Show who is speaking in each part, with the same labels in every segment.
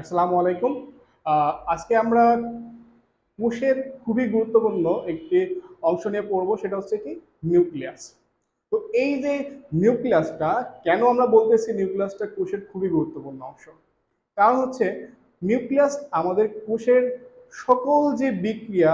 Speaker 1: আসসালামু আলাইকুম। আজকে আমরা কোষের খুবই গুরুত্বপূর্ণ একটি অংশ নিয়ে পড়ব, সেটা হচ্ছে কি নিউক্লিয়াস। তো এই যে নিউক্লিয়াসটা, কেন আমরা বলতেছি নিউক্লিয়াসটা কোষের খুবই গুরুত্বপূর্ণ অংশ? কারণ হচ্ছে নিউক্লিয়াস আমাদের কোষের সকল যে বিক্রিয়া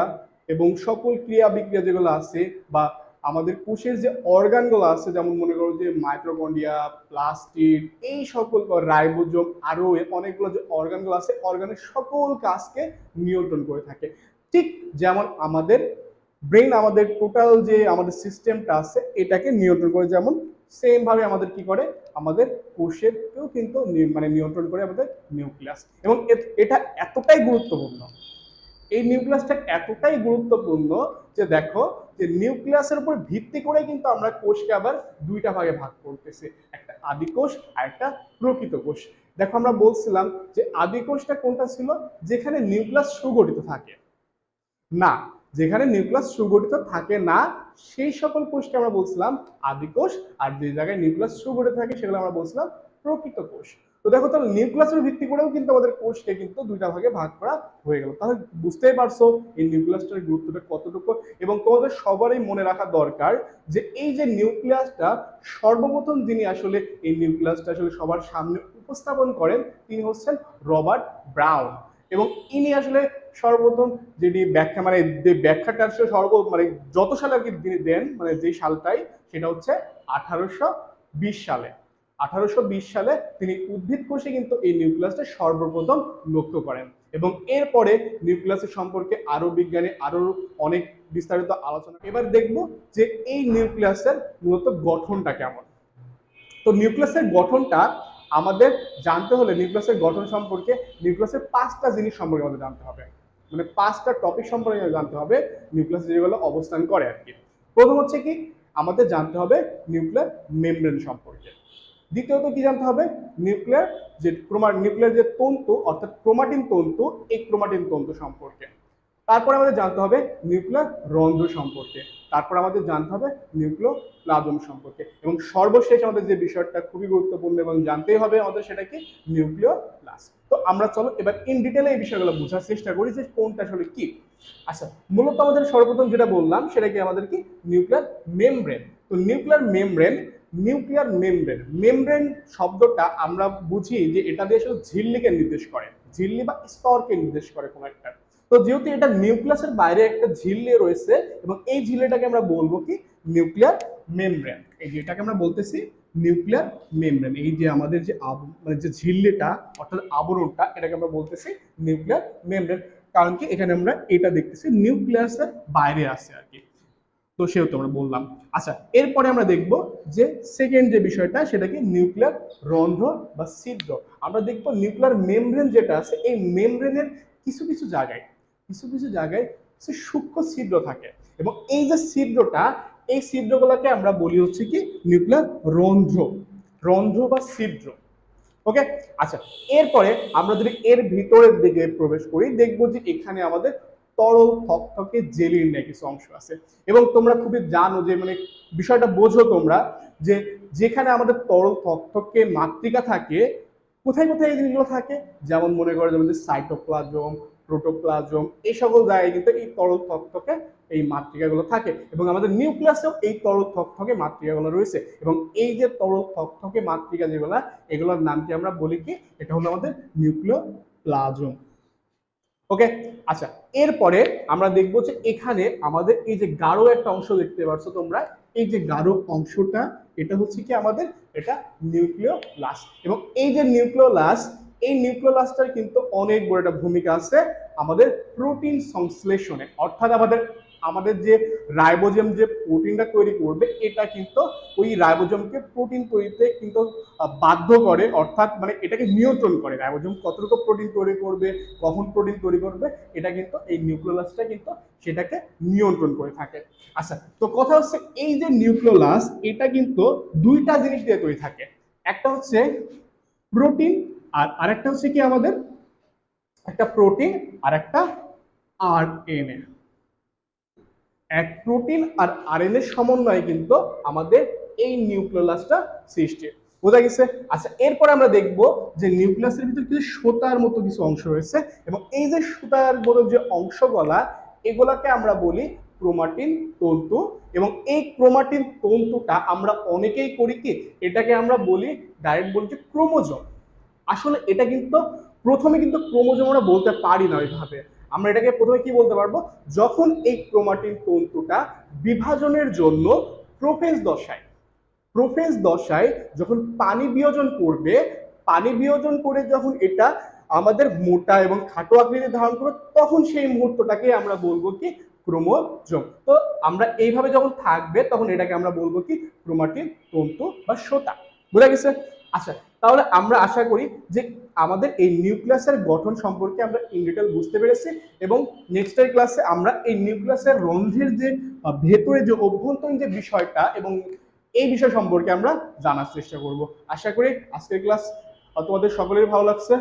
Speaker 1: এবং সকল ক্রিয়া বিক্রিয়া যেগুলো আছে বা আমাদের কোষের যে অর্গানগুলো আছে, যেমন মনে করো যে মাইক্রোকন্ডিয়া প্লাস্টিড এই সকল রাইবোজোম আরও অনেকগুলো যে অর্গানগুলো আছে অর্গানের সকল কাজকে নিয়ন্ত্রণ করে থাকে। ঠিক যেমন আমাদের ব্রেন আমাদের টোটাল যে আমাদের সিস্টেমটা আছে, এটাকে নিয়ন্ত্রণ করে যেমন সেম ভাবে আমাদের কি করে? আমাদের কোষেরকেও কিন্তু মানে নিয়ন্ত্রণ করে আমাদের নিউক্লিয়াস এবং এটা এতটাই গুরুত্বপূর্ণ, এই নিউক্লিয়াসটা এতটাই গুরুত্বপূর্ণ যে দেখো যে নিউক্লিয়াসের উপর ভিত্তি করে কিন্তু আমরা কোষকে আবার দুইটা ভাগে ভাগ করতেছি। একটা আদি কোষ আর একটা প্রকৃত কোষ। দেখো আমরা বলছিলাম যে আদি কোষটা কোনটা ছিল? যেখানে নিউক্লিয়াস সুগঠিত থাকে। না, যেখানে নিউক্লিয়াস সুগঠিত থাকে না, সেই সকল কোষকে আমরা বলছিলাম আদি কোষ। আর যে জায়গায় নিউক্লিয়াস সুগঠিত থাকে সেগুলো আমরা বলছিলাম প্রকৃত কোষ। তো দেখো, তাহলে নিউক্লিয়াসের ভিত্তি করেও কিন্তু আমাদের কোষকে কিন্তু দুইটা ভাগে ভাগ করা হয়ে গেল। তাহলে বুঝতেই পারছ এই নিউক্লিয়াসটার গুরুত্বটা কতটুকু এবং তোমাদের সবারই মনে রাখা দরকার যে এই যে নিউক্লিয়াসটা সর্বপ্রথম যিনি আসলে এই নিউক্লিয়াসটা আসলে সবার সামনে উপস্থাপন করেন, তিনি হচ্ছেন রবার্ট ব্রাউন। এবং ইনি আসলে সর্বপ্রথম যেটি ব্যাখ্যা মানে যে ব্যাখ্যাটা আসলে সর্ব মানে যত সালে আর কি দেন মানে যে সালটাই, সেটা হচ্ছে আঠারোশো বিশ সালে। আঠারোশো বিশ সালে তিনি উদ্ভিদ কোষে কিন্তু এই নিউক্লিয়াসটা সর্বপ্রথম লক্ষ্য করেন এবং এরপরে নিউক্লিয়াসের সম্পর্কে আরও বিজ্ঞানী আরও অনেক বিস্তারিত আলোচনা। এবার দেখব যে এই নিউক্লিয়াসের মূলত গঠনটা কেমন। তো নিউক্লিয়াসের গঠনটা আমাদের জানতে হলে নিউক্লিয়াসের গঠন সম্পর্কে নিউক্লিয়াসের পাঁচটা জিনিস সম্পর্কে আমাদের জানতে হবে। মানে পাঁচটা টপিক সম্পর্কে জানতে হবে, নিউক্লিয়াস যেগুলো অবস্থান করে আর কি। প্রথম হচ্ছে কি, আমাদের জানতে হবে নিউক্লিয়ার মেমব্রেন সম্পর্কে। দ্বিতীয়ত কি জানতে হবে? নিউক্লিয়ার যে ক্রোমা নিউক্লিয়ার যে তন্তু, অর্থাৎ ক্রোমাটিন তন্তু, এই ক্রোমাটিন তন্তু সম্পর্কে। তারপরে আমাদের জানতে হবে নিউক্লিয়ার রন্ধ্র সম্পর্কে। তারপর আমাদের জানতে হবে নিউক্লিয় প্লাজম সম্পর্কে। এবং সর্বশেষ আমাদের যে বিষয়টা খুবই গুরুত্বপূর্ণ এবং জানতেই হবে আমাদের সেটা কি? নিউক্লিয় প্লাস তো আমরা চলো এবার ইন ডিটেলে এই বিষয়গুলো বোঝার চেষ্টা করি যে কোনটা আসলে কি। আচ্ছা মূলত আমাদের সর্বপ্রথম যেটা বললাম সেটা কি আমাদের কি? Nuclear membrane. তো nuclear membrane nuclear membrane. Membrane শব্দটা আমরা বুঝি যে এটা দিয়ে শুধু ঝিল্লিকে নির্দেশ করে। ঝিল্লি বা স্তরকে নির্দেশ করে কোনো একটা। তো যেহেতু এটা নিউক্লিয়াসের বাইরে একটা ঝিল্লি রয়েছে এবং এই ঝিল্লিটাকে আমরা বলব কি? Nuclear membrane. এই যে এটাকে আমরা বলতেছি নিউক্লিয়ার মেমব্রেন। এই যে আমাদের যে মানে যে ঝিল্লিটা, অর্থাৎ আবরণটা, এটাকে আমরা বলতেছি নিউক্লিয়ার মেমব্রেন। কারণ কি? এখানে আমরা এটা দেখতেছি, নিউক্লিয়াসের বাইরে আছে আর কি। তো সেহেতু আমরা বললাম। আচ্ছা এরপরে আমরা দেখব যে সেকেন্ড যে বিষয়টা সেটা কি নিউক্লিয়ার রন্ধ্র বা ছিদ্র। আমরা দেখব নিউক্লিয়ার মেমব্রেন যেটা আছে, এই মেমব্রেনের কিছু কিছু জায়গায়, কিছু কিছু জায়গায় কিছু সূক্ষ্ম ছিদ্র থাকে। এবং এই যে ছিদ্রটা, এই ছিদ্রগুলোকে আমরা বলি হচ্ছে কি নিউক্লিয়ার রন্ধ্র রন্ধ্র বা ছিদ্র। ওকে আচ্ছা এরপরে আমরা যদি এর ভিতরের দিকে প্রবেশ করি, দেখব যে এখানে আমাদের তরল থকথকে জেলির নিয়ে কিছু অংশ আছে। এবং তোমরা খুবই জানো যে মানে বিষয়টা বোঝো তোমরা যে, যেখানে আমাদের তরল থকথকে মাতৃকা থাকে, কোথায় কোথায় এই জিনিসগুলো থাকে? যেমন মনে করো, যেমন যে সাইটোপ্লাজম প্রোটোপ্লাজম এই সকল জায়গায় কিন্তু এই তরল থকথকে এই মাতৃকাগুলো থাকে। এবং আমাদের নিউক্লিয়াসেও এই তরল থকথকে মাতৃকাগুলো রয়েছে। এবং এই যে তরল থকথকে মাতৃকা যেগুলো, এগুলোর নামকে আমরা বলি কি? এটা হলো আমাদের নিউক্লিয় প্লাজম ওকে আচ্ছা এরপরে আমরা দেখব যে এখানে আমাদের এই যে গাঢ় একটা অংশ দেখতে পাচ্ছ তোমরা, এই যে গাঢ় অংশটা, এটা হচ্ছে কি আমাদের? এটা নিউক্লিওলাস। এবং এই যে নিউক্লিওলাস, এই নিউক্লিওলাসটার কিন্তু অনেক বড় একটা ভূমিকা আছে আমাদের প্রোটিন সংশ্লেষণে। অর্থাৎ আমাদের আমাদের যে রাইবোজোম যে প্রোটিনটা তৈরি করবে, এটা কিন্তু ওই রাইবোজমকে প্রোটিন তৈরিতে কিন্তু বাধ্য করে, অর্থাৎ মানে এটাকে নিয়ন্ত্রণ করে। রাইবোজম কতটুকু প্রোটিন তৈরি করবে, কখন প্রোটিন তৈরি করবে, এটা কিন্তু এই নিউক্লিওলাসটা কিন্তু সেটাকে নিয়ন্ত্রণ করে থাকে। আচ্ছা তো কথা হচ্ছে এই যে নিউক্লিওলাস, এটা কিন্তু দুইটা জিনিস দিয়ে তৈরি থাকে। একটা হচ্ছে প্রোটিন, আর আরেকটা হচ্ছে কি আমাদের? একটা প্রোটিন আর একটা আর এক প্রোটিন আর আরএনএ সমন্বয়ে কিন্তু আমাদের এই নিউক্লিয়াসটা সৃষ্টি। বোঝা গেছে? আচ্ছা এরপর আমরা দেখব যে নিউক্লিয়াসের ভিতরে কিছু সুতার মতো কিছু অংশ রয়েছে এবং এই যে সুতার মতো যে অংশগুলা, এগুলাকে আমরা বলি ক্রোমাটিন তন্তু এবং এই ক্রোমাটিন তন্তুটা আমরা অনেকেই করি কি? এটাকে আমরা বলি ডাইরেক্ট বলি ক্রোমোজোম। আসলে এটা কিন্তু প্রথমে কিন্তু ক্রোমোজোম আমরা বলতে পারি না ওইভাবে। আমরা এটাকে প্রথমে কি বলতে পারব? যখন এই ক্রোমাটিন তন্তুটা বিভাজনের জন্য প্রোফেজ দশায় প্রোফেজ দশায় যখন পানি বিয়োজন করবে, পানি বিয়োজন করে যখন এটা আমাদের মোটা এবং খাটো আকৃতি ধারণ করবে, তখন সেই মুহূর্তটাকে আমরা বলব কি? ক্রোমোজোম। তো আমরা এইভাবে যখন থাকবে, তখন এটাকে আমরা বলব কি? ক্রোমাটিন তন্তু বা সোতা বোঝা গেছে? আচ্ছা তাহলে আমরা আশা করি যে আমাদের এই নিউক্লিয়াসের গঠন সম্পর্কে আমরা ইন ডিটেল বুঝতে পেরেছি এবং নেক্সট ক্লাসে আমরা এই নিউক্লিয়াসের রন্ধ্রের যে ভেতরে যে অভ্যন্তরীণ যে বিষয়টা এবং এই বিষয় সম্পর্কে আমরা জানার চেষ্টা করব। আশা করি আজকের ক্লাস তোমাদের সকলের ভালো লাগছে।